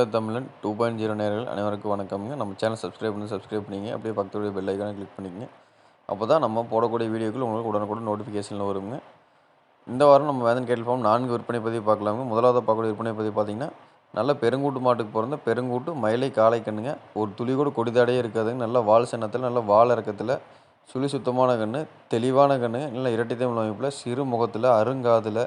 தமிழன் two point zero நேர்கள் அனைவருக்கும் வணக்கம்ங்க. நம்ம சேனல் சப்ஸ்கிரைப் பண்ணி சப்ஸ்கிரைப் பண்ணிங்க. அப்படியே பக்கத்துடைய பெல் ஐக்கானை கிளிக் பண்ணிக்கங்க. அப்போ தான் நம்ம போடக்கூடிய வீடியோக்கள் உங்களுக்கு உடனுக்குடன் நோட்டிஃபிகேஷனில் வருங்க. இந்த வாரம் நம்ம வேதன் கேட்டல் ஃபார்ம் நான்கு விற்பனை பதிவு பார்க்கலாங்க. முதலாவது பார்க்கக்கூடிய விற்பனை பதிவு பார்த்தீங்கன்னா நல்ல பெருங்கூட்டு மாட்டுக்கு பிறந்த பெருங்கூட்டு மயிலை காளை கண்ணுங்க. ஒரு துளி கூட கொடிதாடையே இருக்காதுங்க. நல்ல வால் சின்னத்தில் நல்ல வால் இறக்கத்தில் சுழி சுத்தமான கன்று தெளிவான கன்று நல்ல இரட்டை தமிழ் அமைப்பில் சிறு முகத்தில் அருங்காதில்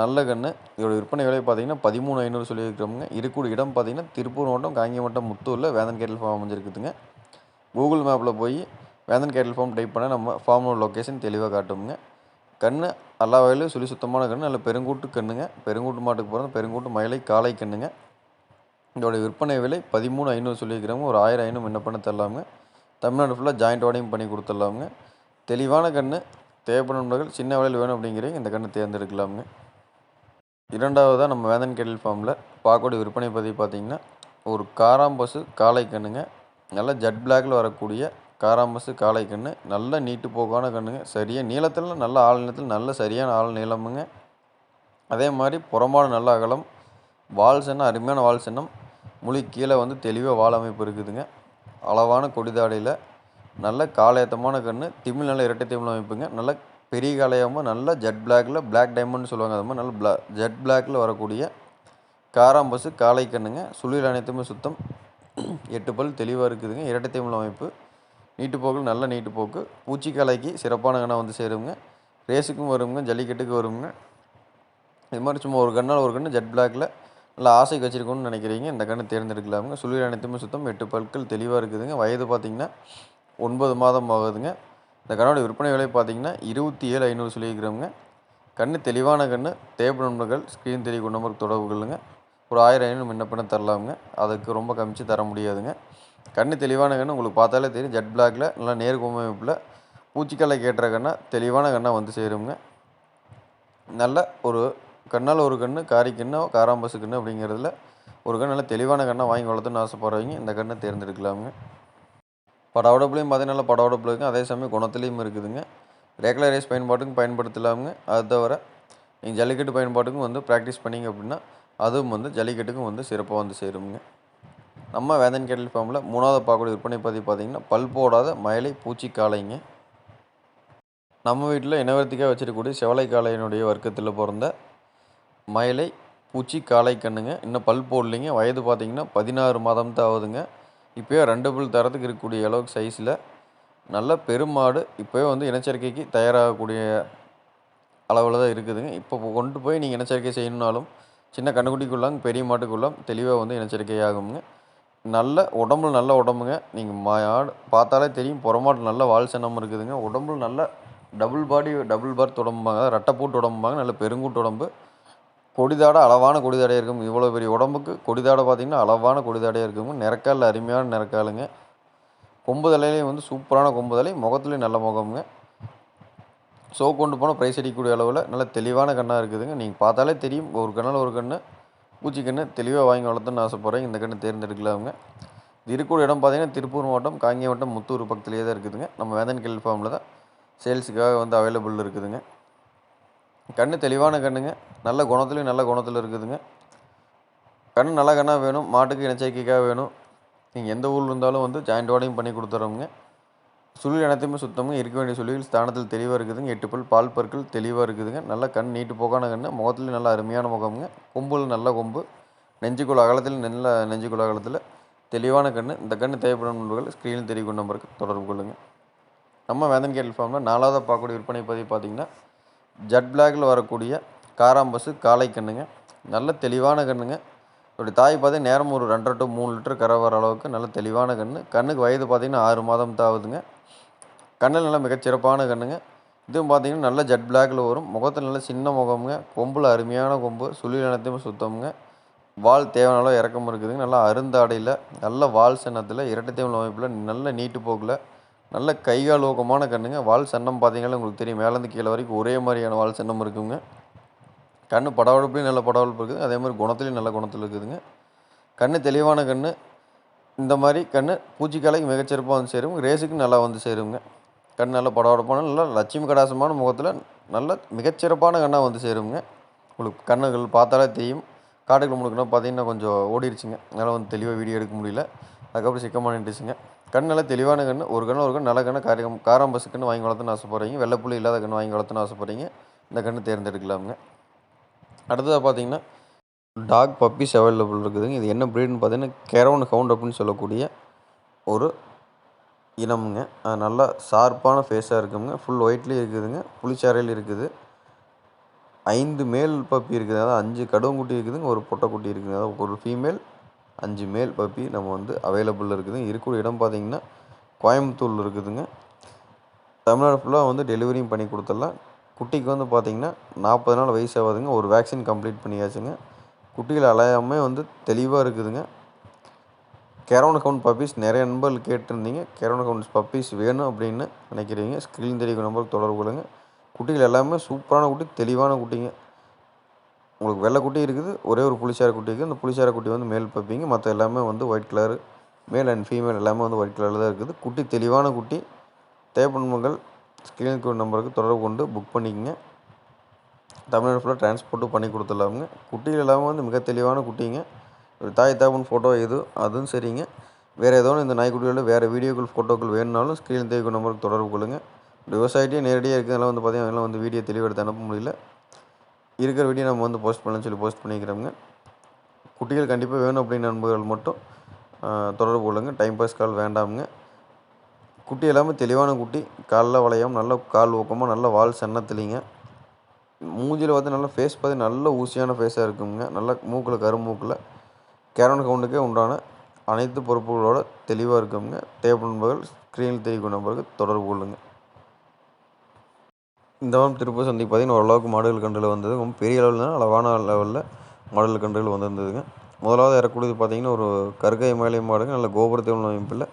நல்ல கன்று இதோட விற்பனை விலை பார்த்தீங்கன்னா பதிமூணு ஐநூறு சொல்லியிருக்கிறோமுங்க இருக்கக்கூடிய இடம் பார்த்தீங்கன்னா திருப்பூர் மாவட்டம் காங்கியமட்டம் முத்தூரில் வேதன் கேட்டல் ஃபார்ம் அமைஞ்சிருக்குதுங்க. கூகுள் மேப்பில் போய் வேதன் கேட்டல் ஃபார்ம் டைப் பண்ணால் நம்ம ஃபார்மோட லொக்கேஷன் தெளிவாக காட்டுங்க கன்று எல்லா வகையிலும் சொல்லி சுத்தமான கன்று நல்ல பெருங்கூட்டு கண்ணுங்க. பெருங்கூட்டு மாட்டுக்கு பிறந்த பெருங்கூட்டு மயிலை காலை கண்ணுங்க. இதோட விற்பனை விலை பதிமூணு ஐநூறு சொல்லியிருக்கிறவங்க. ஒரு ஆயிரம் ஐநூறு முன்ன பண்ண தரலாமுங்க. தமிழ்நாடு ஃபுல்லாக ஜாயிண்ட் வாடையும் பண்ணி கொடுத்துடலாமுங்க. தெளிவான கன்று தேவைப்படும் சின்ன விலையில் வேணும் அப்படிங்கிறீங்க இந்த கன்று தேர்ந்தெடுக்கலாமுங்க. இரண்டாவதாக நம்ம வேதன் கேட்டில் ஃபார்மில் பார்க்கக்கூடிய விற்பனை பதிவு பார்த்திங்கன்னா ஒரு காராம்பசு காளை கண்ணுங்க. நல்ல ஜட் பிளாக்ல வரக்கூடிய காராம்பசு காளை கன்று நல்ல நீட்டு போக்கான கண்ணுங்க. சரியாக நீளத்தில் நல்ல ஆள் நீளத்தில் நல்ல சரியான ஆள் நீளமுங்க. அதே மாதிரி புறமாடு நல்ல அகலம். வால் சின்னம் அருமையான வால் சின்னம். முழி கீழே வந்து தெளிவாக வால் அமைப்பு இருக்குதுங்க. அளவான கொடிதாடையில் நல்ல காலையத்தமான கன்று திமிழ் நல்ல இரட்டை திமிழ் அமைப்புங்க. நல்ல பெரிய காளையாகவும் நல்ல ஜெட் பிளாக்ல பிளாக் டைமண்ட்னு சொல்லுவாங்க அது மாதிரி நல்ல பிளா ஜெட் பிளாக்ல வரக்கூடிய காராம்பசு காளை கண்ணுங்க சுழியில் அனைத்துமே சுத்தம். எட்டு பல் தெளிவாக இருக்குதுங்க. இரட்டை திமிழ் அமைப்பு. நீட்டு நல்ல நீட்டு போக்கு பூச்சிக்காலைக்கு சிறப்பான கண்ணாக வந்து சேருங்க. ரேஸுக்கும் வருங்க ஜல்லிக்கட்டுக்கு வருங்க. இது மாதிரி சும்மா ஒரு கண்ணால் ஒரு கன்று ஜெட் பிளாக்ல நல்லா ஆசைக்கு வச்சுருக்கோன்னு நினைக்கிறீங்க இந்த கண்ணை தேர்ந்தெடுக்கலாமுங்க. சுழியில் அனைத்துமே சுத்தம். எட்டு பல்கள் தெளிவாக இருக்குதுங்க. வயது பார்த்திங்கன்னா ஒன்பது மாதம் ஆகுதுங்க. இந்த கண்ணோட விற்பனை விலை பார்த்தீங்கன்னா இருபத்தி ஏழு ஐநூறு சொல்லியிருக்கிறோங்க கன்று தெளிவான கன்று தேவைப்படும் நண்பர்கள் ஸ்க்ரீன் தெரிய நம்பருக்கு தொடர்பு கொள்ளுங்க. ஒரு ஆயிரம் ஐநூறு விண்ணப்பம் தரலாமுங்க. அதுக்கு ரொம்ப கமிச்சு தர முடியாதுங்க. கன்று தெளிவான கண் உங்களுக்கு பார்த்தாலே தெரியும். ஜெட் பிளாக்ல நல்லா நேர் அமைப்பில் பூச்சிக்கல்லை கேட்டுற கண்ணா தெளிவான கண்ணாக வந்து சேருங்க நல்ல ஒரு கண்ணால் ஒரு கன்று காரி கண்ணோ காராம்பசு கன்று அப்படிங்கிறதுல ஒரு கண் நல்ல தெளிவான கண்ணை வாங்கி வளர்த்துன்னு ஆசைப்படுறவங்க இந்த கண்ணை தேர்ந்தெடுக்கலாமுங்க. படவடப்புலையும் பார்த்தீங்கன்னா நல்லா படவடப்பில் இருக்குது அதே சமயம் குணத்துலேயும் இருக்குதுங்க. ரெகுலர் ரேஸ் பயன்பாட்டுக்கும் பயன்படுத்தலாமுங்க. அது தவிர நீங்கள் ஜல்லிக்கட்டு பயன்பாட்டுக்கும் வந்து ப்ராக்டிஸ் பண்ணிங்க அப்படின்னா அதுவும் வந்து ஜல்லிக்கட்டுக்கும் வந்து சிறப்பாக வந்து சேருங்க நம்ம வேதன் கேட்டல் ஃபார்மில் மூணாவது பார்க்கக்கூடிய விற்பனை பதிவு பார்த்திங்கன்னா பல் போடாத மயிலை பூச்சி காளைங்க. நம்ம வீட்டில் இனவர்த்திக்காக வச்சிருக்கக்கூடிய செவலை காளையினுடைய வர்க்கத்தில் பிறந்த மயிலை பூச்சி காளை கண்ணுங்க. இன்னும் பல் போடலைங்க. வயது பார்த்திங்கன்னா பதினாறு மாதம் தான் ஆகுதுங்க. இப்போயே ரெண்டு புல் தரத்துக்கு இருக்கக்கூடிய அளவுக்கு சைஸில் நல்ல பெருமாடு இப்போயே வந்து இனச்சரிக்கைக்கு தயாராகக்கூடிய அளவில் தான் இருக்குதுங்க. இப்போ கொண்டு போய் நீங்கள் இனச்சரிக்கை செய்யணுனாலும் சின்ன கண்ணுக்குட்டிக்குள்ளாங்க பெரிய மாட்டுக்குள்ளாம் தெளிவாக வந்து இனச்சரிக்கை ஆகுங்க நல்ல உடம்புல நல்ல உடம்புங்க. நீங்கள் மாடு பார்த்தாலே தெரியும் புறமாட்டு நல்ல வால் சின்னம் இருக்குதுங்க. உடம்புல நல்ல டபுள் பாடி டபுள் பர்த் உடம்புவாங்க ரெட்டை போட்டு உடம்புவாங்க நல்ல பெருங்கூட்டு உடம்பு. கொடிதாடை அளவான கொடிதாடையாக இருக்கும். இவ்வளோ பெரிய உடம்புக்கு கொடிதாடை பார்த்திங்கன்னா அளவான கொடிதாடையாக இருக்குங்க நிறக்கால் அருமையான நிறக்காலுங்க. கொம்பு தலையிலையும் வந்து சூப்பரான கொம்பு தலை முகத்துலேயும் நல்ல முகமுங்க. ஸோ கொண்டு போனால் ப்ரைஸ் அடிக்கக்கூடிய அளவில் நல்ல தெளிவான கண்ணாக இருக்குதுங்க. நீங்கள் பார்த்தாலே தெரியும். ஒரு கண்ணில் ஒரு கன்று பூச்சி கண்ணு தெளிவாக வாங்கி வளர்த்துன்னு ஆசைப்பட்றேன். இந்த கண்ணு தேர்ந்தெடுக்கலாமுங்க. இது இருக்கக்கூடிய இடம் பார்த்திங்கன்னா திருப்பூர் மாவட்டம் காங்கேயவட்டம் முத்தூர் பக்கத்துலேயே தான் இருக்குதுங்க. நம்ம வேதன் கில் ஃபார்மில் தான் சேல்ஸுக்காக வந்து அவைலபிள் இருக்குதுங்க. கண் தெளிவான கண்ணுங்க. நல்ல குணத்துலேயும் நல்ல குணத்தில் இருக்குதுங்க. கண் நல்ல கண்ணாக வேணும். மாட்டுக்கு இனச்சரிக்கைக்காக வேணும். நீங்கள் எந்த ஊரில் இருந்தாலும் வந்து ஜாயிண்ட் வாடையும் பண்ணி கொடுத்துறோங்க சுழில் அனைத்துமே சுத்தமாக இருக்க வேண்டிய சுழில் ஸ்தானத்தில் தெளிவாக இருக்குதுங்க. எட்டு பல் பால் பற்கள் தெளிவாக இருக்குதுங்க. நல்ல கண் நீட்டு போக்கான கண் முகத்தில் நல்ல அருமையான முகமுங்க. கொம்பில் நல்ல கொம்பு. நெஞ்சுக்குள்ள அகலத்தில் நல்ல நெஞ்சுக்குள்ள அகலத்தில் தெளிவான கண் இந்த கண் தேவைப்படும் நண்பர்கள் ஸ்க்ரீனில் தெரிவிக்கும் நம்பருக்கு தொடர்பு கொள்ளுங்கள் நம்ம வேந்தன் கேட்டல் ஃபார்மில் நாலாவது பார்க்கக்கூடிய விற்பனை பதிவு பார்த்திங்கன்னா ஜட் பிளாக்ல வரக்கூடிய காராம்பசு காளை கண்ணுங்க. நல்ல தெளிவான கண்ணுங்க. இப்படி தாய் பார்த்தீங்கன்னா நேரம் ஒரு ரெண்டரை டு மூணு லிட்டர் கரை வர அளவுக்கு நல்ல தெளிவான கன்று கண்ணுக்கு வயது பார்த்திங்கன்னா ஆறு மாதம் தான் ஆகுதுங்க கண்ணில் நல்லா மிகச்சிறப்பான கண்ணுங்க. இதுவும் பார்த்தீங்கன்னா நல்ல ஜட் பிளாக்ல வரும். முகத்தில் நல்ல சின்ன முகமுங்க. கொம்பில் அருமையான கொம்பு. சுழில் அனைத்துமே சுத்தமுங்க. வால் தேவையான அளவு இறக்கம் இருக்குதுங்க. நல்லா அருந்தாடையில் நல்ல வால் சின்னத்தில் இரட்டை தேவல் அமைப்பில் நல்ல நீட்டு போக்கில் நல்ல கைகால் ஊக்கமான கண்ணுங்க. வால் சன்னம் பார்த்தீங்கன்னா உங்களுக்கு தெரியும். மேலேருந்து கீழே வரைக்கும் ஒரே மாதிரியான வால் சன்னம் இருக்குங்க. கண் படவெடுப்புலையும் நல்ல படவழப்பு இருக்குது. அதே மாதிரி குணத்துலையும் நல்ல குணத்தில் இருக்குதுங்க. கண் தெளிவான கண் இந்த மாதிரி கண் பூச்சிக்காலைக்கு மிகச்சிறப்பாக வந்து சேரும். ரேஸுக்கு நல்லா வந்து சேருங்க. கண் நல்ல படவெடுப்பான நல்ல லட்சுமி கடாசமான முகத்தில் நல்ல மிகச்சிறப்பான கண்ணாக வந்து சேருங்க. உங்களுக்கு கண்ணுகள் பார்த்தாலே தெரியும். காட்டுக்குள்ள முழுக்கணும் பார்த்தீங்கன்னா கொஞ்சம் ஓடிடுச்சுங்க அதனால் வந்து தெளிவாக வீடியோ எடுக்க முடியல. அதுக்கப்புறம் சிக்கமாக நின்றுச்சுங்க கண்ணில் தெளிவான கண் ஒரு கண்ணு ஒரு கண் நல்ல கண்ணை காரியம் காராம்பசு கண்ணு வாங்கி வளர்த்துன்னு ஆசைப்படுறீங்க. வெள்ளைப்புள்ளி இல்லாத கண் வாங்கி வளர்த்துன்னு ஆசைப்படுறீங்க. இந்த கண்ணு தேர்ந்தெடுக்கலாமுங்க. அடுத்ததாக பார்த்தீங்கன்னா டாக் பப்பீஸ் அவைலபிள் இருக்குதுங்க. இது என்ன ப்ரீடுன்னு பார்த்தீங்கன்னா கெரோன் ஹவுண்ட் அப்படின்னு சொல்லக்கூடிய ஒரு இனமுங்க. அது நல்லா ஷார்ப்பான ஃபேஸாக இருக்குங்க. ஃபுல் ஒயிட்லேயும் இருக்குதுங்க. புளிச்சாரையில் இருக்குது. ஐந்து மேல் பப்பி இருக்குது. அதாவது அஞ்சு கடுவங்குட்டி இருக்குதுங்க. ஒரு பொட்டைக்குட்டி இருக்குது அதாவது ஒரு ஃபீமேல் அஞ்சு மேல் பப்பி நம்ம வந்து அவைலபிளில் இருக்குது. இருக்கக்கூடிய இடம் பார்த்தீங்கன்னா கோயம்புத்தூரில் இருக்குதுங்க. தமிழ்நாடு ஃபுல்லாக வந்து டெலிவரியும் பண்ணி கொடுத்துடலாம். குட்டிக்கு வந்து பார்த்திங்கன்னா நாற்பது நாள் வயசாகுதுங்க ஒரு வேக்சின் கம்ப்ளீட் பண்ணியாச்சுங்க. குட்டிகள் அலையாமே வந்து தெளிவாக இருக்குதுங்க. கெரோன் அக்கௌண்ட் பப்பீஸ் நிறைய நண்பர்கள் கேட்டிருந்தீங்க. கெரோன் அக்கௌண்ட் பப்பீஸ் வேணும் அப்படின்னு நினைக்கிறீங்க. ஸ்க்ரீன் தெரியும் நம்பருக்கு தொடர்பு கொள்ளுங்கள் குட்டிகள் எல்லாமே சூப்பரான குட்டி தெளிவான குட்டிங்க. உங்களுக்கு வெள்ளை குட்டி இருக்குது ஒரே ஒரு புளிச்சார குட்டி இருக்குது. அந்த புளிச்சார குட்டி வந்து மேல் பப்பிங்க. மற்ற எல்லாமே வந்து white colour male and female எல்லாமே வந்து ஒயிட் கலரில் தான் இருக்குது. குட்டி தெளிவான குட்டி. தேவைப்படுமங்கள் ஸ்க்ரீனுக்கு நம்பருக்கு தொடர்பு கொண்டு புக் பண்ணிக்கங்க. தமிழ்நாடு ஃபுல்லாக டிரான்ஸ்போர்ட்டும் பண்ணி கொடுத்துடலாமுங்க. குட்டிகள் எல்லாமே வந்து மிக தெளிவான குட்டிங்க. ஒரு தாய் தாப்பன் ஃபோட்டோ எது அதுவும் சரிங்க. வேறு ஏதோ இந்த நாய்க்குட்டிகளில் வேறு வீடியோக்கள் ஃபோட்டோக்கள் வேணுனாலும் ஸ்க்ரீன் தேவைக்கு நம்பருக்கு தொடர்பு கொள்ளுங்கள் விவசாயிட்டே நேரடியாக இருக்கிறதுனால வந்து பார்த்தீங்கன்னா அதெல்லாம் வந்து வீடியோ தெளிவெடுத்து அனுப்ப முடியல. இருக்கிற வீடியோ நம்ம வந்து போஸ்ட் பண்ணலாம்னு சொல்லி போஸ்ட் பண்ணிக்கிறோங்க குட்டிகள் கண்டிப்பாக வேணும் அப்படின்னு நண்பர்கள் மட்டும் தொடர்பு கொள்ளுங்கள் டைம் பாஸ் கால் வேண்டாமுங்க. குட்டி எல்லாமே தெளிவான குட்டி. காலில் வளையம் நல்ல கால் ஊக்கமாக நல்ல வால் சன்னத்துலிங்க. மூஞ்சியில் பார்த்து நல்லா ஃபேஸ் பார்த்து நல்ல ஊசியான ஃபேஸாக இருக்குங்க. நல்ல மூக்கில் கருமூக்கில். கேரன் கவுண்டுக்கே உண்டான அனைத்து பொறுப்புகளோட தெளிவாக இருக்குங்க. தேவைப்படும் நண்பர்கள் ஸ்க்ரீனில் தெரிவிக்கும் நம்பருக்கு தொடர்பு கொள்ளுங்கள் இந்த வாரம் திருப்பூர் சந்தை பார்த்திங்கன்னா ஓரளவுக்கு மாடுகள் கன்றுகள் வந்தது. ரொம்ப பெரிய அளவில் அளவான லெவலில் மாடுகள் கன்றுகள் வந்திருந்ததுங்க. முதலாவது இறக்கூடியது பார்த்திங்கன்னா ஒரு கருக்கை மேலே மாடுங்க நல்ல கோபுரத்தை உள்ள அமைப்பில்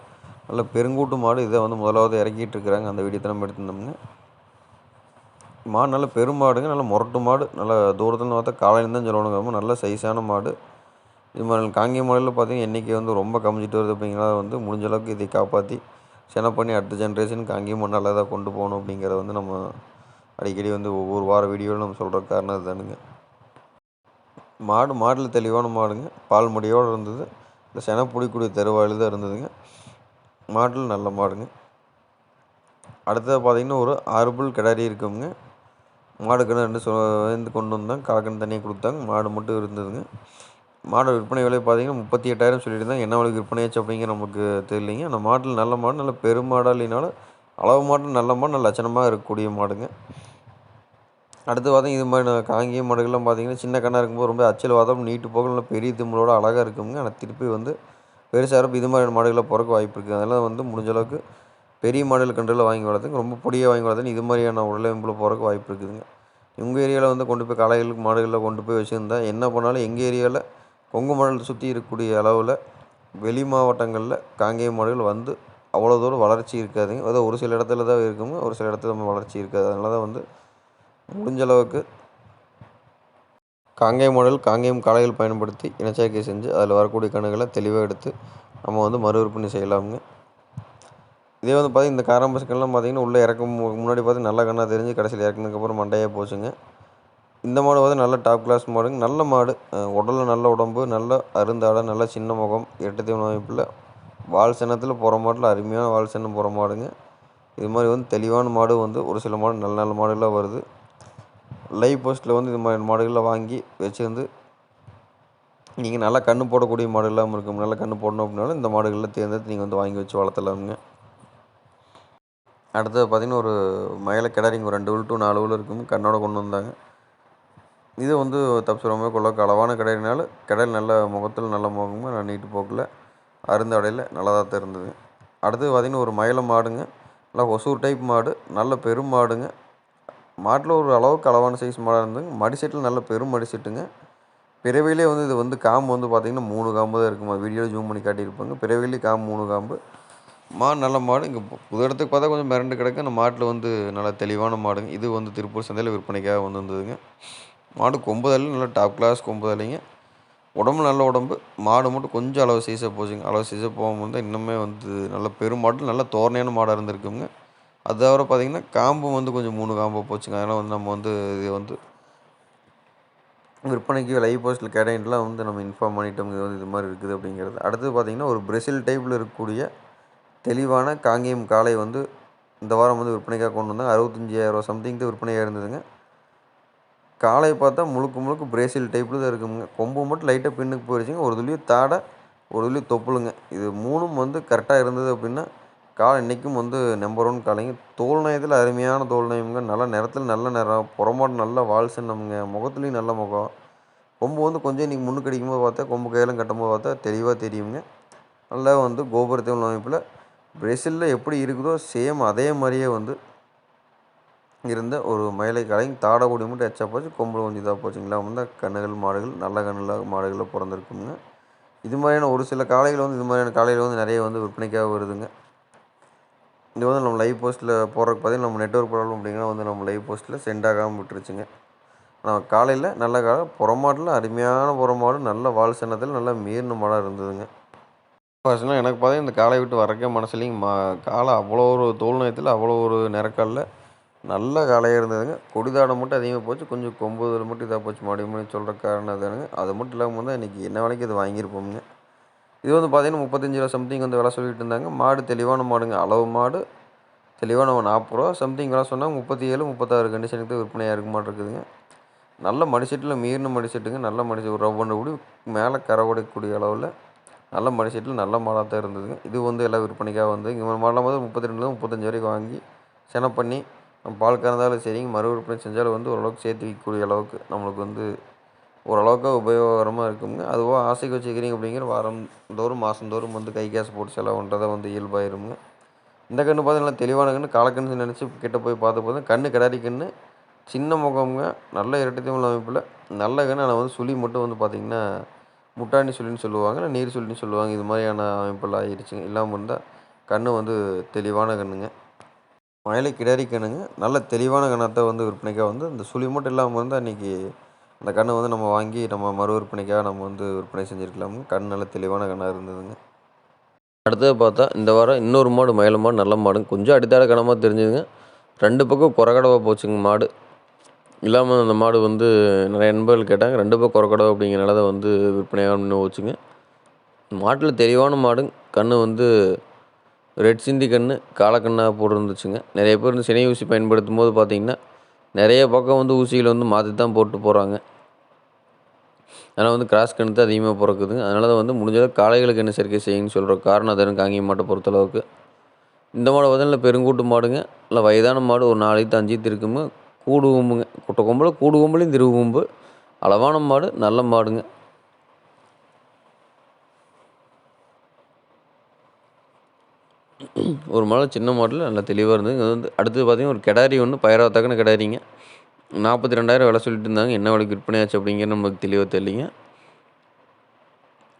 நல்ல பெருங்கூட்டு மாடு இதை வந்து முதலாவது இறக்கிட்டு இருக்கிறாங்க. அந்த வீடியோ நம்ம எடுத்திருந்தோம்னு மாடு நல்ல பெருமாடுங்க நல்ல முரட்டு மாடு. நல்ல தூரத்தில் பார்த்தா காலையில் தான் சொல்லணுங்க. நல்ல சைஸான மாடு. இது மாதிரி காங்கிய மாடலில் பார்த்திங்கன்னா எண்ணிக்கை வந்து ரொம்ப கம்மிச்சிட்டு வருது. அப்படிங்கிறத வந்து முடிஞ்ச அளவுக்கு இதை காப்பாற்றி சென பண்ணி அடுத்த ஜென்ரேஷன் காங்கிய மாடு நல்லா தான் கொண்டு போகணும் அப்படிங்கிறத வந்து நம்ம அடிக்கடி வந்து ஒவ்வொரு வார வீடியோவில் நம்ம சொல்கிற காரணம் அதுதானுங்க. மாடு மாடில் தெளிவான மாடுங்க. பால் முடியோடு இருந்தது. இந்த செனை தெருவாயில் தான் இருந்ததுங்க. மாட்டில் நல்ல மாடுங்க. அடுத்தது பார்த்திங்கன்னா ஒரு அறுபல் கிடாரி இருக்குங்க. மாடு கிணறு ரெண்டு சேர்ந்து கொண்டு வந்தாங்க காக்கன்னு தனியாக கொடுத்தாங்க. மாடு மட்டும் இருந்ததுங்க. மாடு விற்பனை விலை பார்த்தீங்கன்னா முப்பத்தி எட்டாயிரம் சொல்லியிருந்தாங்க என்ன விலைக்கு விற்பனையாச்சு அப்படிங்கிற நமக்கு தெரியலிங்க. அந்த மாட்டில் நல்ல மாடு நல்ல பெருமாடாக இல்லைனாலும் அளவு மாடு நல்ல மாடு நல்ல லட்சணமாக இருக்கக்கூடிய மாடுங்க. அடுத்து பார்த்தா இது மாதிரி காங்கிய மாடுகள்லாம் பார்த்தீங்கன்னா சின்ன கண்ணாக இருக்கும்போது ரொம்ப அச்சல் வாதம் நீட்டு போக நல்லா பெரிய தும்பலோட அழகாக இருக்குங்க. ஆனால் திருப்பி வந்து பெருசாக இருப்பு இது மாதிரி மாடுகளை பிறக்க வாய்ப்பு இருக்குது. அதனால் வந்து முடிஞ்ச அளவுக்கு பெரிய மாடுகள் கன்றுகளை வாங்கி வளர்த்துங்க. ரொம்ப பொடியாக வாங்கி வளர்த்துன்னு இது மாதிரியான உடலமைப்பில் பிறக்க வாய்ப்பு இருக்குதுங்க. உங்கள் ஏரியாவில் வந்து கொண்டு போய் காளைகளுக்கு மாடுகளில் கொண்டு போய் வச்சுருந்தா என்ன பண்ணாலும் எங்கள் ஏரியாவில் கொங்கு மாடல் சுற்றி இருக்கக்கூடிய அளவில் வெளி மாவட்டங்களில் காங்கேய மாடுகள் வந்து அவ்வளோ தூரம் வளர்ச்சி இருக்காதுங்க. அதாவது ஒரு சில இடத்துல தான் இருக்குங்க. ஒரு சில இடத்துல வளர்ச்சி இருக்காது. அதனால தான் வந்து முடிஞ்ச அளவுக்கு காங்கேயம் மாடல் காங்கேயம் காளைகள் பயன்படுத்தி இனச்சேர்க்கை செஞ்சு அதில் வரக்கூடிய கணுகளை தெளிவாக எடுத்து நம்ம வந்து மறு விற்பனை செய்யலாமுங்க. இதே வந்து பார்த்திங்கன்னா இந்த காராம்பசுக்கள்லாம் பார்த்திங்கன்னா உள்ளே இறக்கும் முன்னாடி பார்த்து நல்ல கண்ணாக தெரிஞ்சு கடைசியில் இறக்குனதுக்கப்புறம் மண்டையாக போச்சுங்க. இந்த மாடு வந்து நல்ல டாப் கிளாஸ் மாடுங்க. நல்ல மாடு. உடலில் நல்ல உடம்பு நல்ல அருந்தாடை நல்ல சின்ன முகம் எட்டு தீவன அமைப்பில் வால் சின்னத்தில் புற மாட்டில் அருமையான வால் சின்னம் புற மாடுங்க. இது மாதிரி வந்து தெளிவான மாடு வந்து ஒரு சில மாடு நல்ல நல்ல மாடுகளாக வருது. லைவ் போஸ்ட்டில் வந்து இது மாதிரி மாடுகளை வாங்கி வச்சுருந்து நீங்கள் நல்லா கன்று போடக்கூடிய மாடுகளாகவும் இருக்கும் நல்லா கன்று போடணும் அப்படின்னாலும் இந்த மாடுகளில் தேர்ந்தெடுத்து நீங்கள் வந்து வாங்கி வச்சு வளர்த்தலாமுங்க அடுத்தது பார்த்திங்கன்னா ஒரு மயில கிடாரிங்க ஒரு ரெண்டு உள் டூ நாலு உள் இருக்கும். கண்ணோட கொண்டு வந்தாங்க. இது வந்து தப்பு சொல்லாமல் கொள்ள அளவான கிடையினால கடல் நல்ல முகத்தில் நல்ல முகமாக நான் நீட்டு போக்கில். அருந்த அடையில் நல்லதாக தான் இருந்தது அடுத்தது பார்த்திங்கன்னா ஒரு மயில மாடுங்க. நல்லா ஒசூர் டைப் மாடு. நல்ல பெரும் மாடுங்க. மாட்டில் ஒரு அளவுக்கு அளவான சைஸ் மாடாக இருந்ததுங்க மடி செட்டில் நல்ல பெரும் மடி செட்டுங்க பிறவிலே வந்து இது வந்து காம்பு வந்து பார்த்திங்கன்னா மூணு காம்பு தான் இருக்குமா. வீடியோவில் ஜூம் பண்ணி காட்டியிருப்பாங்க. பிறவிலே காம்பு மூணு காம்பு. மாடு நல்ல மாடு. இங்கே புது இடத்துக்கு பார்த்தா கொஞ்சம் மிரண்டு கிடக்கு. அந்த மாட்டில் வந்து நல்லா தெளிவான மாடுங்க. இது வந்து திருப்பூர் சந்தையில் விற்பனைக்காக வந்துருந்ததுங்க மாடு கொம்புதல் நல்லா டாப் கிளாஸ் கொம்புதலைங்க உடம்பு நல்ல உடம்பு. மாடு மட்டும் கொஞ்சம் அளவு சைஸாக போச்சுங்க. அளவு சைஸாக போகும்போது இன்னுமே வந்து நல்ல பெரும் மாட்டில் நல்ல தோரணையான மாடாக இருந்திருக்குங்க. அது தவிர பார்த்திங்கன்னா காம்பும் வந்து கொஞ்சம் மூணு காம்பு போச்சுங்க. அதனால் வந்து நம்ம வந்து இது வந்து விற்பனைக்கு லைவ் போஸ்ட்டில் கேடைன்ட்டுலாம் வந்து நம்ம இன்ஃபார்ம் பண்ணிட்டோம். இது வந்து இது மாதிரி இருக்குது அப்படிங்கிறது. அடுத்தது பார்த்திங்கன்னா ஒரு பிரசில் டைப்பில் இருக்கக்கூடிய தெளிவான காங்கேயம் காலை வந்து இந்த வாரம் வந்து விற்பனைக்காக கொண்டு வந்தாங்க. அறுபத்தஞ்சாயிரம் சம்திங் தான் விற்பனையாக இருந்ததுங்க. காலை பார்த்தா முழுக்க முழுக்க பிரேசில் டைப்பில் தான் இருக்குங்க. கொம்பு மட்டும் லைட்டாக பின்னுக்கு போயிடுச்சுங்க ஒரு துளியும் தாடை ஒரு துளியும் தொப்புளுங்க. இது மூணும் வந்து கரெக்டாக இருந்தது அப்படின்னா காலை இன்றைக்கும் வந்து நம்பர் ஒன் காலைங்க. தோல் நயத்தில் அருமையான தோல் நயமுங்க. நல்ல நிறத்தில் நல்ல நிறம் புறமாட்டு நல்ல வால் சின்னம்ங்க. முகத்துலேயும் நல்ல முகம். கொம்பு வந்து கொஞ்சம் இன்றைக்கி முன்னுக்கு அடிக்கும்போது பார்த்தா கொம்பு கையெல்லாம் கட்டும்போது பார்த்தா தெளிவாக தெரியுங்க. நல்லா வந்து கோபுரத்தின் அமைப்பில். பிரேசிலில் எப்படி இருக்குதோ சேம் அதே மாதிரியே வந்து இருந்த ஒரு மயிலை காளைங்க தாடக்கூடிய மட்டும் எச்சா போச்சு. கொம்பில் கொஞ்சம் இதாக போச்சுங்களா வந்து கண்ணுகள் மாடுகள் நல்ல கண்ணில் மாடுகளில் பிறந்திருக்குங்க. இது மாதிரியான ஒரு சில காளைகள் வந்து இது மாதிரியான காளைகள் வந்து நிறைய வந்து விற்பனைக்காக வருதுங்க. இது வந்து நம்ம லைவ் போஸ்ட்டில் போடுறதுக்கு பார்த்தீங்கன்னா நம்ம நெட்ஒர்க் ப்ராப்ளம் அப்படிங்கிற வந்து நம்ம லைவ் போஸ்ட்டில் சென்ட் ஆகாமல் விட்டுருச்சுங்க. ஆனால் காலையில் நல்ல காலை புறமாட்டில் அருமையான புறமாடு நல்ல வால் சின்னத்தில் நல்ல மீறின மாடாக இருந்ததுங்க. ஃபர்ஸ்ட்லாம் எனக்கு பார்த்தீங்கன்னா இந்த காலை விட்டு வரக்கே மனசுலையும் மா காலை அவ்வளோ ஒரு தோல் நயத்தில் அவ்வளோ ஒரு நிறக்காலில் நல்ல காளையாக இருந்ததுங்க. கொடிதாடம் மட்டும் அதிகமாக போச்சு. கொஞ்சம் கொம்புதில் மட்டும் இதாக போச்சு. மறுபடியும் சொல்கிற காரணம் தானுங்க. அது மட்டும் இல்லாமல் வந்து இன்றைக்கி என்ன வேலைக்கு இது வாங்கியிருப்போம்ங்க. இது வந்து பார்த்திங்கன்னா முப்பத்தஞ்சு ரூபா சம்திங் வந்து விலை சொல்லிட்டு இருந்தாங்க. மாடு தெளிவான மாடுங்க. அளவு மாடு தெளிவான நாற்பது ரூபா சம்திங் விலை சொன்னாங்க முப்பத்தி ஏழு முப்பத்தாறு கண்டிஷனுக்கு தான் விற்பனையாக இருக்க மாட்டிருக்குதுங்க நல்ல மடிசெட்டில் மீறின மடிசெட்டுங்க நல்ல மடிசெட் ஒரு ரவ்வண்டு கூடி மேலே கரை உடைக்கக்கூடிய அளவில் நல்ல மடிசெட்டில் நல்ல மாடாக தான் இருந்ததுங்க. இது வந்து எல்லாம் விற்பனைக்காக வந்து இங்கே மாடலாம் போது முப்பத்தி ரெண்டு முப்பத்தஞ்சு வரைக்கும் வாங்கி செனை பண்ணி பால் கறந்தாலும் சரிங்க மறு விற்பனை செஞ்சாலும் வந்து ஓரளவுக்கு சேர்த்து விற்கக்கூடிய அளவுக்கு நம்மளுக்கு வந்து ஓரளவுக்கு உபயோகரமாக இருக்குங்க. அதுவோ ஆசைக்கு வச்சுக்கிறீங்க அப்படிங்கிற வாரம் தோறும் மாதந்தோறும் வந்து கை காசு போட்டு செலவு பண்ணுறதா வந்து இயல்பாயிருங்க. இந்த கன்று பார்த்தீங்கன்னா நல்லா தெளிவான கன்று காலக்கண்ணு நினச்சி கிட்ட போய் பார்த்து போதும் கன்று கிடாரி கன்று சின்ன முகமுங்க நல்ல இரட்டத்தமிழ் அமைப்பில் நல்ல கன்று ஆனால் வந்து சுழி மட்டும் வந்து பார்த்திங்கன்னா முட்டாணி சுழின்னு சொல்லுவாங்க இல்லை நீர் சுழின்னு சொல்லுவாங்க. இது மாதிரியான அமைப்பெல்லாம் ஆயிடுச்சுங்க இல்லாமல் இருந்தால் கன்று வந்து தெளிவான கண்ணுங்க. மயிலை கிடாரி கண்ணுங்க. நல்ல தெளிவான கணத்தை வந்து விற்பனைக்காக வந்து இந்த சுழி மட்டும் இல்லாமல் இருந்தால் அன்றைக்கி அந்த கண்ணை வந்து நம்ம வாங்கி நம்ம மறு விற்பனைக்காக நம்ம வந்து விற்பனை செஞ்சுருக்கலாம். கண் நல்ல தெளிவான கண்ணாக இருந்ததுங்க. அடுத்தது பார்த்தா இந்த வாரம் இன்னொரு மாடு மயில மாடு நல்ல மாடுங்க. கொஞ்சம் அடித்தாட கணமாக தெரிஞ்சுதுங்க. ரெண்டு பக்கம் குறக்கடவாக போச்சுங்க மாடு. இல்லாமல் அந்த மாடு வந்து நிறைய நண்பர்கள் கேட்டாங்க ரெண்டு பக்கம் குறக்கடவை அப்படிங்கிறனால தான் வந்து விற்பனையாக போச்சுங்க. மாட்டில் தெளிவான மாடு கண் வந்து ரெட் சிந்தி கன்று காலக்கண்ணாக போட்டுருந்துச்சுங்க. நிறைய பேர் இந்த சினை ஊசி பயன்படுத்தும் போது பார்த்திங்கன்னா நிறைய பக்கம் வந்து ஊசிகளை வந்து மாற்றி தான் போட்டு போகிறாங்க. அதனால் வந்து கிராஸ் கன்று அதிகமாக பிறக்குதுங்க அதனால தான் வந்து முடிஞ்சளவு காளைகளுக்கு என்ன சேர்க்கை செய்யுன்னு சொல்கிற காரணம் அதன் காங்கி மாட்டை பொறுத்தளவுக்கு இந்த மாடு பார்த்தீங்கன்னா பெருங்கூட்டு மாடுங்க. இல்லை வயதான மாடு ஒரு நாளைக்கு அஞ்சு இருக்குங்க கூடு கொம்புங்க. குட்டை கொம்பில் கூடு கொம்புலையும் திருவு கொம்பு. அளவான மாடு நல்ல மாடுங்க. ஒரு மாடல் சின்ன மாடலில் நல்லா தெளிவாக இருந்தது. இது வந்து அடுத்தது பார்த்திங்கன்னா ஒரு கிடாரி ஒன்று பயிராத்தக்கன கிடாரிங்க. நாற்பத்தி ரெண்டாயிரம் விலை சொல்லிட்டு இருந்தாங்க. என்ன விலைக்கு விற்பனையாச்சு அப்படிங்கிறது நமக்கு தெளிவாக தெரியலிங்க.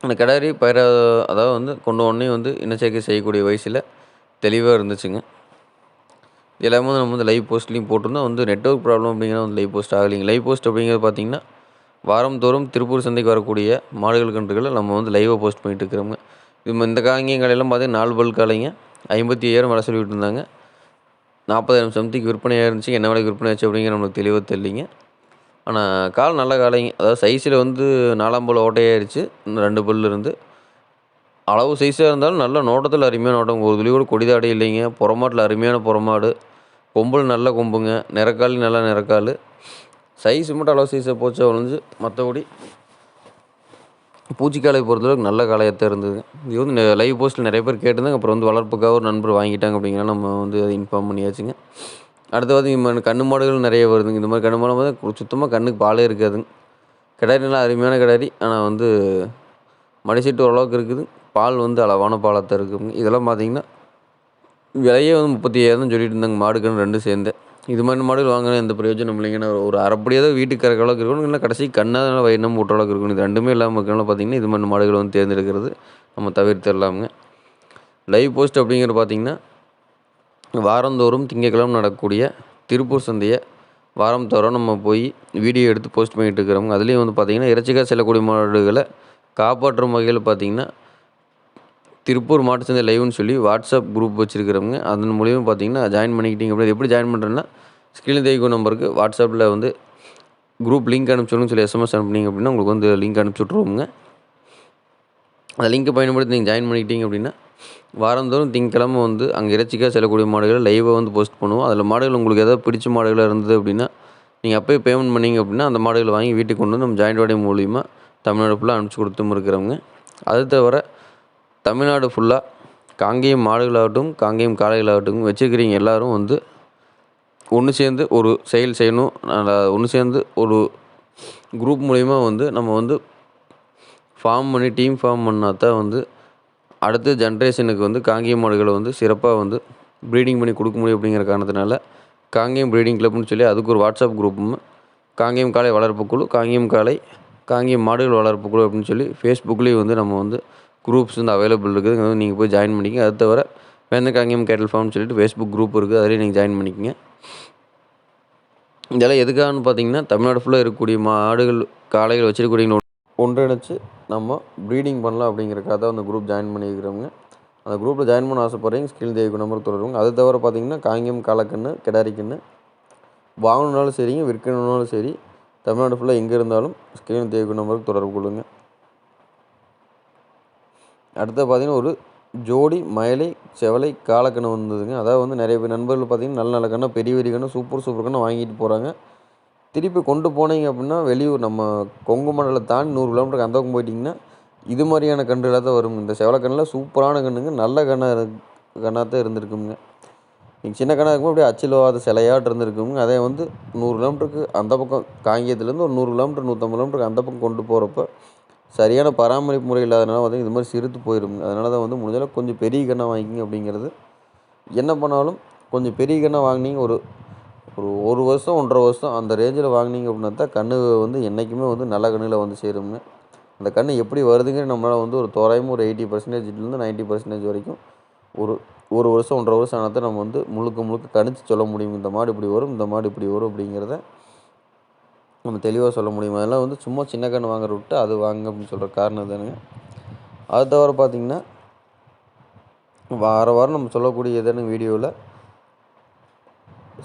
அந்த கிடாரி பயிரா அதாவது வந்து கொண்டு உடனே வந்து இனச்சேர்க்கை செய்யக்கூடிய வயசில் தெளிவாக இருந்துச்சுங்க. எல்லாமே வந்து நம்ம வந்து லைவ் போஸ்ட்லேயும் போட்டிருந்தோம். வந்து நெட்ஒர்க் ப்ராப்ளம் அப்படிங்கிறது வந்து லைவ் போஸ்ட் ஆகலைங்க. லைவ் போஸ்ட் அப்படிங்கிறது பார்த்திங்கன்னா வாரம் தோறும் திருப்பூர் சந்தைக்கு வரக்கூடிய மாடுகள் கன்றுகளை நம்ம வந்து லைவாக போஸ்ட் பண்ணிகிட்டு இருக்கிறோங்க. இது இந்த காங்கியங்களெல்லாம் காலையெல்லாம் பார்த்தீங்கன்னா நாலு பல் காலைங்க ஐம்பத்தி ஐயாயிரம் வர சொல்லிக்கிட்டு இருந்தாங்க நாற்பதாயிரம் சம்திக்கு விற்பனையாக இருந்துச்சு. என்ன விலைக்கு விற்பனை ஆச்சு அப்படிங்கிற நம்மளுக்கு தெளிவாக தெரியலிங்க. ஆனால் கால் நல்ல காலைங்க. அதாவது சைஸில் வந்து நாலாம் பல் ஓட்டையாயிருச்சு. இன்னும் ரெண்டு பல் இருந்து. அளவு சைஸாக இருந்தாலும் நல்ல நோட்டத்தில் அருமையான நோட்டம் ஒரு துளி கூட கொடிதாடை இல்லைங்க. புறமாட்டில் அருமையான புறமாடு. கொம்பில் நல்ல கொம்புங்க. நிறக்கால் நல்ல நிறக்கால். சைஸ் மட்டும் அளவு சைஸாக போச்சு ஒழிஞ்சு மற்றபடி பூச்சிக்காலை பொறுத்தளவுக்கு நல்ல காளையத்தான் இருந்தது. இது வந்து லைவ் போஸ்ட்டில் நிறைய பேர் கேட்டிருந்தாங்க. அப்புறம் வந்து வளர்ப்புக்காக ஒரு நண்பர் வாங்கிட்டாங்க அப்படிங்கிற நம்ம வந்து அதை இன்ஃபார்ம் பண்ணியாச்சுங்க. அடுத்து வந்து கண்ணு மாடுகள் நிறைய வருதுங்க. இந்த மாதிரி கண்ணு மாடு பார்த்தா சுத்தமாக கண்ணுக்கு பாலே இருக்காதுங்க கிடாரி நல்லா அருமையான கிடாரி. ஆனால் வந்து மடிசீட்டு ஓரளவுக்கு இருக்குது. பால் வந்து அளவான பாலாக தான் இருக்குதுங்க இதெல்லாம் பார்த்தீங்கன்னா விலையே வந்து முப்பத்தி ஐயாயிரம் சொல்லிட்டு இருந்தாங்க. மாடு கன்று ரெண்டும் இது மாதிரி மாடல் வாங்கினா எந்த பிரயோஜனம் இல்லைங்கன்னா ஒரு அரைப்படியாக தான் வீட்டுக்கு கறக்க அளவுக்கு இருக்கணும். இல்லை கடைசி கண்ணாக வயிறுனா ஊட்டுற அளவுக்கு இருக்கணும். இது ரெண்டுமே இல்லாமல் இருக்கனால பார்த்திங்கன்னா இது மாதிரி மாடுகளை வந்து தேர்ந்தெடுக்கிறது நம்ம தவிர்த்திடலாமுங்க. லைவ் போஸ்ட் அப்படிங்கிற பார்த்திங்கன்னா வாரந்தோறும் திங்கக்கிழமை நடக்கக்கூடிய திருப்பூர் சந்தையை வாரம் தோறும் நம்ம போய் வீடியோ எடுத்து போஸ்ட் பண்ணிகிட்டு இருக்கிறோம் அதுலேயும் வந்து பார்த்திங்கன்னா இறைச்சிக்காக செல்லக்கூடிய மாடுகளை காப்பாற்றும் வகையில் பார்த்திங்கன்னா திருப்பூர் மாட்டு சந்தை லைவ்னு சொல்லி வாட்ஸ்அப் குரூப் வச்சுருக்கிறவங்க அதன் மூலியமாக பார்த்தீங்கன்னா ஜாயின் பண்ணிக்கிட்டீங்க. அப்படி எப்படி ஜாயின் பண்ணுறேன்னா ஸ்க்ரீனில் தேய்க்கும் நம்பருக்கு வாட்ஸ்அப்பில் வந்து குரூப் லிங்க் அனுப்பிச்சுடுன்னு சொல்லி எஸ்எம்எஸ் அனுப்புனீங்க அப்படின்னா உங்களுக்கு வந்து லிங்க் அனுப்பிச்சுட்ருவோங்க. அந்த லிங்க்கை பயன்படுத்தி நீங்கள் ஜாயின் பண்ணிக்கிட்டீங்க அப்படின்னா வாரந்தோறும் திங்கக்கிழமை வந்து அங்கே இறைச்சிக்காக செல்லக்கூடிய மாடுகளை லைவாக வந்து போஸ்ட் பண்ணுவோம். அதில் மாடுகள் உங்களுக்கு எதாவது பிடிச்ச மாடுகளாக இருந்தது அப்படின்னா நீங்கள் அப்போயே பேமெண்ட் பண்ணீங்க அப்படின்னா அந்த மாடுகளை வாங்கி வீட்டுக்கு கொண்டு வந்து நம்ம ஜாயிண்ட் வாடகை மூலிமா தமிழ்நாடு ஃபுல்லாக அனுப்பிச்சி கொடுத்தும் இருக்கிறவங்க. அது தவிர தமிழ்நாடு ஃபுல்லாக காங்கேயம் மாடுகளாகட்டும் காங்கேயம் காளைகளாகட்டும் வச்சுருக்கிறீங்க எல்லோரும் வந்து ஒன்று சேர்ந்து ஒரு செயல் செய்யணும். ஒன்று சேர்ந்து ஒரு குரூப் மூலிமா வந்து நம்ம வந்து ஃபார்ம் பண்ணி டீம் ஃபார்ம் பண்ணால் தான் வந்து அடுத்த ஜென்ரேஷனுக்கு வந்து காங்கேயம் மாடுகளை வந்து சிறப்பாக வந்து ப்ரீடிங் பண்ணி கொடுக்க முடியும் அப்படிங்கிற காரணத்தினால காங்கேயம் ப்ரீடிங் கிளப்னு சொல்லி அதுக்கு ஒரு வாட்ஸ்அப் குரூப்பும் காங்கேயம் காளை வளர்ப்பு குழு காங்கேயம் காளை காங்கேயம் மாடுகள் வளர்ப்பு குழு அப்படின்னு சொல்லி ஃபேஸ்புக்லேயும் வந்து நம்ம வந்து குரூப்ஸ் வந்து அவைலபிள் இருக்குது. நீங்கள் போய் ஜாயின் பண்ணிக்கங்க. அது தவிர வேந்த காங்கேயம் கேட்டல் ஃபார்ம்னு சொல்லிட்டு ஃபேஸ்புக் குரூப் இருக்குது. அதிலே நீங்கள் ஜாயின் பண்ணிக்கங்க. இதெல்லாம் எதுக்காகன்னு பார்த்தீங்கன்னா தமிழ்நாடு ஃபுல்லாக இருக்கக்கூடிய மாடுகள் காளைகள் வச்சிருக்கக்கூடிய ஒன்றிணைச்சு நம்ம ப்ரீடிங் பண்ணலாம் அப்படிங்கிறக்காக தான் அந்த குரூப் ஜாயின் பண்ணியிருக்கிறவங்க. அந்த குரூப்பில் ஜாயின் பண்ண ஆசைப்படுறீங்க ஸ்கில் தேவிக்கு நம்பர் தொடருவாங்க அது தவிர பார்த்தீங்கன்னா காங்கியம் காலக்கண்ணு கிடாரிக்கண்ணு வாங்கணுனாலும் சரிங்க விற்கணுன்னாலும் சரி தமிழ்நாடு ஃபுல்லாக எங்கே இருந்தாலும் ஸ்கில் தேவிக்கு நம்பருக்கு தொடர்பு கொள்ளுங்கள் அடுத்து பார்த்தீங்கன்னா ஒரு ஜோடி மயிலை செவலை காலக்கண்ணு வந்ததுங்க. அதாவது வந்து நிறைய பேர் நண்பர்கள் பார்த்தீங்கன்னா நல்ல நல்ல கண்ணை பெரிய பெரிய கண்ணை சூப்பர் சூப்பர் கண்ணை வாங்கிட்டு போகிறாங்க திருப்பி கொண்டு போனீங்க அப்படின்னா வெளியூர் நம்ம கொங்கு மண்டலை தாண்டி நூறு கிலோமீட்டருக்கு அந்த பக்கம் போயிட்டிங்கன்னா இது மாதிரியான கன்றுகளாக தான் வரும். இந்த செவலக்கண்ணில் சூப்பரான கன்றுங்க நல்ல கண்ணாக கண்ணாக தான் இருந்திருக்குங்க. நீங்கள் சின்ன கண்ணாக இருக்கும் அப்படியே அச்சிலவாத சிலையாட்டு இருந்திருக்குங்க. அதே வந்து நூறு கிலோமீட்டருக்கு அந்த பக்கம் காங்கேயத்துலேருந்து ஒரு நூறு கிலோமீட்டர் நூற்றம்பது கிலோமீட்டருக்கு அந்த பக்கம் கொண்டு போகிறப்ப சரியான பராமரிப்பு முறை இல்லாதனால வந்து இது மாதிரி சிறுத்து போயிடும். அதனால தான் வந்து முடிஞ்சளவு கொஞ்சம் பெரிய கண்ணாக வாங்கிக்கிங்க அப்படிங்கிறது. என்ன பண்ணாலும் கொஞ்சம் பெரிய கண்ணாக வாங்கினீங்க ஒரு ஒரு ஒரு வருஷம் ஒன்றரை வருஷம் அந்த ரேஞ்சில் வாங்கினீங்க அப்படின்னா தான் கன்று வந்து என்றைக்குமே வந்து நல்ல கண்ணில் வந்து சேரும்னு. அந்த கன்று எப்படி வருதுங்கிற நம்மளால் வந்து ஒரு தோராயமாக ஒரு எயிட்டி பர்சன்டேஜ்லேருந்து நைன்ட்டி பர்சன்டேஜ் வரைக்கும் ஒரு ஒரு வருஷம் ஒன்றரை வருஷம் ஆனால் நம்ம வந்து முழுக்க முழுக்க கணிச்சு சொல்ல முடியும். இந்த மாடு இப்படி வரும் இந்த மாடு இப்படி வரும் அப்படிங்கிறத நம்ம தெளிவாக சொல்ல முடியும். அதெல்லாம் வந்து சும்மா சின்ன கன்று வாங்குற விட்டு அது வாங்க அப்படின்னு சொல்கிற காரணம் தானுங்க. அது தவிர பார்த்திங்கன்னா வார வாரம் நம்ம சொல்லக்கூடிய எதுன்னு வீடியோவில்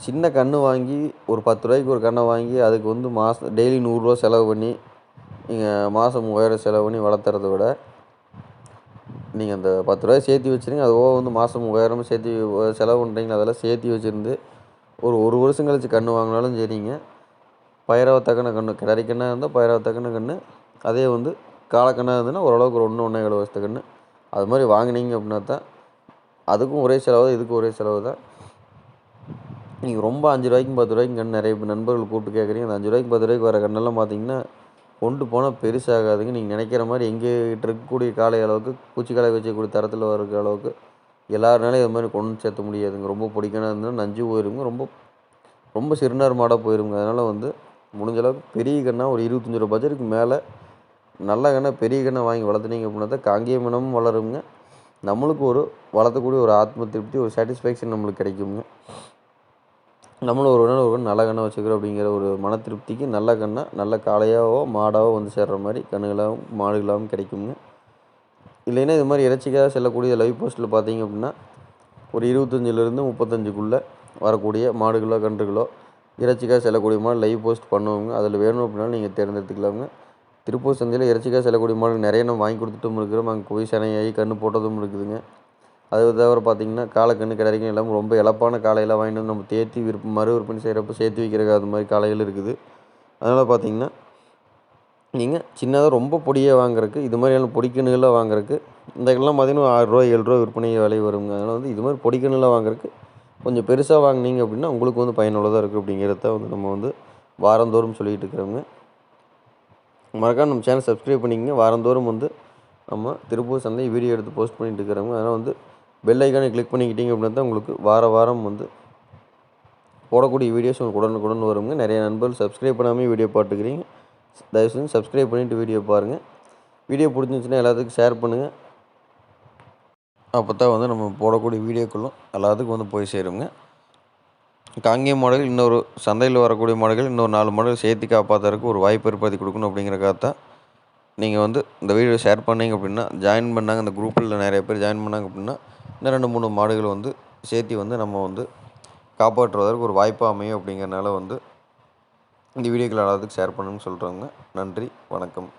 சின்ன கன்று வாங்கி ஒரு பத்து ரூபாய்க்கு ஒரு கன்றை வாங்கி அதுக்கு வந்து மாதம் டெய்லி நூறுரூவா செலவு பண்ணி நீங்கள் மாதம் மூவாயிரம் செலவு பண்ணி வளர்த்துறத விட நீங்கள் அந்த பத்து ரூபாய் சேர்த்து வச்சுருங்க. அது வந்து மாதம் மூவாயிரம் சேர்த்து செலவு பண்ணுறீங்களா அதெல்லாம் சேர்த்து வச்சுருந்து ஒரு ஒரு வருஷம் கழித்து கன்று வாங்கினாலும் சரிங்க. பயிரவத்தக்கன கன்று கிடரி கண்ணாக இருந்தால் பயிரவத்தக்கன கன்று அதே வந்து காலக்கண்ணாக இருந்ததுன்னா ஓரளவுக்கு ஒரு ஒன்று ஒன்றே ஏழு வருஷத்து கன்று அது மாதிரி வாங்கினீங்க அப்படின்னா தான் அதுக்கும் ஒரே செலவு தான் இதுக்கும் ஒரே செலவு தான். நீங்கள் ரொம்ப அஞ்சு ரூபாய்க்கும் பத்து ரூபாய்க்கும் கண் நிறைய நண்பர்கள் கூப்பிட்டு கேட்குறீங்க. அந்த அஞ்சு ரூபாய்க்கு பத்து ரூபாய்க்கு வர கண்ணெல்லாம் பார்த்தீங்கன்னா கொண்டு போனால் பெருசாகாதுங்க. நீங்கள் நினைக்கிற மாதிரி எங்கேகிட்ட இருக்கக்கூடிய காலை அளவுக்கு பூச்சி காலை வச்சக்கூடிய தரத்தில் வர அளவுக்கு எல்லாருனாலும் இது மாதிரி கொண்டு சேர்த்த முடியாதுங்க. ரொம்ப பிடிக்கணும். இருந்தால் நஞ்சு போயிருங்க ரொம்ப ரொம்ப சிறுநர் மாடாக போயிருங்க. அதனால் வந்து முடிஞ்ச அளவுக்கு பெரிய கண்ணாக ஒரு இருபத்தஞ்சி ரூபா பட்ஜெட்டுக்கு மேலே நல்ல கண்ணை பெரிய கண்ணை வாங்கி வளர்த்துனீங்க அப்படின்னா தான் காங்கேய மனமும் வளருங்க. நம்மளுக்கு ஒரு வளர்த்தக்கூடிய ஒரு ஆத்ம திருப்தி ஒரு சாட்டிஸ்ஃபேக்ஷன் நம்மளுக்கு கிடைக்குங்க. நம்மளும் ஒரு நாள் ஒரு நல்ல கண்ணை வச்சுக்கிறோம் அப்படிங்கிற ஒரு மன திருப்திக்கு நல்ல கண்ணை நல்ல காளையாவோ மாடாவோ வந்து சேர்கிற மாதிரி கண்ணுகளாகவும் மாடுகளாகவும் கிடைக்குங்க. இல்லைன்னா இது மாதிரி இறைச்சிக்காக செல்லக்கூடிய லைவ் போஸ்ட்டில் பார்த்தீங்க அப்படின்னா ஒரு இருபத்தஞ்சிலேருந்து முப்பத்தஞ்சுக்குள்ளே வரக்கூடிய மாடுகளோ கன்றுகளோ இறைச்சிக்காக செல்லக்கூடிய மாடு லைவ் போஸ்ட் பண்ணுவோங்க அதில் வேணும் அப்படின்னாலும் நீங்கள் தேர்ந்தெடுத்துக்கலாங்க திருப்பூர் சந்தையில் இறைச்சிக்காக செல்லக்கூடிய மாடு நிறைய நம்ம வாங்கி கொடுத்துட்டும் இருக்கிறோம். அங்கே போய் சனையாகி கன்று போட்டதும் இருக்குதுங்க. அது தவிர பார்த்திங்கன்னா காளைக்கன்று கிடைக்கும். எல்லாம் ரொம்ப இழப்பான காலையில் வாங்கிட்டு வந்து நம்ம தேர்த்தி விற்ப மறு விற்பனை செய்கிறப்ப சேர்த்து வைக்கிறதுக்கு அது மாதிரி காலையில் இருக்குது. அதனால் பார்த்திங்கன்னா நீங்கள் சின்னதாக ரொம்ப பொடியாக வாங்குறதுக்கு இது மாதிரியான பொடிக்கணுகளாக வாங்குறதுக்கு இந்த இதெல்லாம் பார்த்திங்கன்னா ஆறுரூவா ஏழு ரூபா விற்பனை விலை வருங்க. அதனால் வந்து இது மாதிரி பொடிக்கணுகளாக வாங்குறதுக்கு கொஞ்சம் பெருசாக வாங்கினீங்க அப்படின்னா உங்களுக்கு வந்து பயனுள்ளதாக இருக்குது அப்படிங்கிறத வந்து நம்ம வந்து வாரந்தோறும் சொல்லிகிட்டு இருக்கிறோங்க. மறக்காம நம்ம சேனல் சப்ஸ்கிரைப் பண்ணிக்கங்க. வாரந்தோறும் வந்து நம்ம திருப்பூர் சந்தை வீடியோ எடுத்து போஸ்ட் பண்ணிட்டு இருக்கிறவங்க அதனால் வந்து பெல் ஐக்கானை கிளிக் பண்ணிக்கிட்டீங்க அப்படின்னா தான் உங்களுக்கு வார வாரம் வந்து போடக்கூடிய வீடியோஸ் உங்களுக்கு உடனுக்குடன் வருங்க. நிறைய நண்பர்கள் சப்ஸ்கிரைப் பண்ணாமல் வீடியோ பார்த்துக்கிறீங்க. தயவு செஞ்சு சப்ஸ்கிரைப் பண்ணிவிட்டு வீடியோ பாருங்கள் வீடியோ பிடிச்சிருந்துச்சின்னா எல்லாத்துக்கும் ஷேர் பண்ணுங்கள் அப்போ தான் வந்து நம்ம போடக்கூடிய வீடியோக்களும் எல்லாத்துக்கும் வந்து போய் சேருங்க. காங்கேய மாடல் இன்னொரு சந்தையில் வரக்கூடிய மாடுகள் இன்னொரு நாலு மாடல் சேர்த்து காப்பாற்றுறதுக்கு ஒரு வாய்ப்பு ஏற்படுத்தி கொடுக்கணும் அப்படிங்கிறக்காக தான் நீங்கள் வந்து இந்த வீடியோ ஷேர் பண்ணீங்க அப்படின்னா ஜாயின் பண்ணாங்க அந்த குரூப்பில் நிறைய பேர் ஜாயின் பண்ணாங்க அப்படின்னா இன்னும் ரெண்டு மூணு மாடுகள் வந்து சேர்த்து வந்து நம்ம வந்து காப்பாற்றுவதற்கு ஒரு வாய்ப்பாக அமையும் அப்படிங்கிறனால வந்து இந்த வீடியோக்கள் எல்லாத்துக்கும் ஷேர் பண்ணுன்னு சொல்கிறவங்க நன்றி வணக்கம்.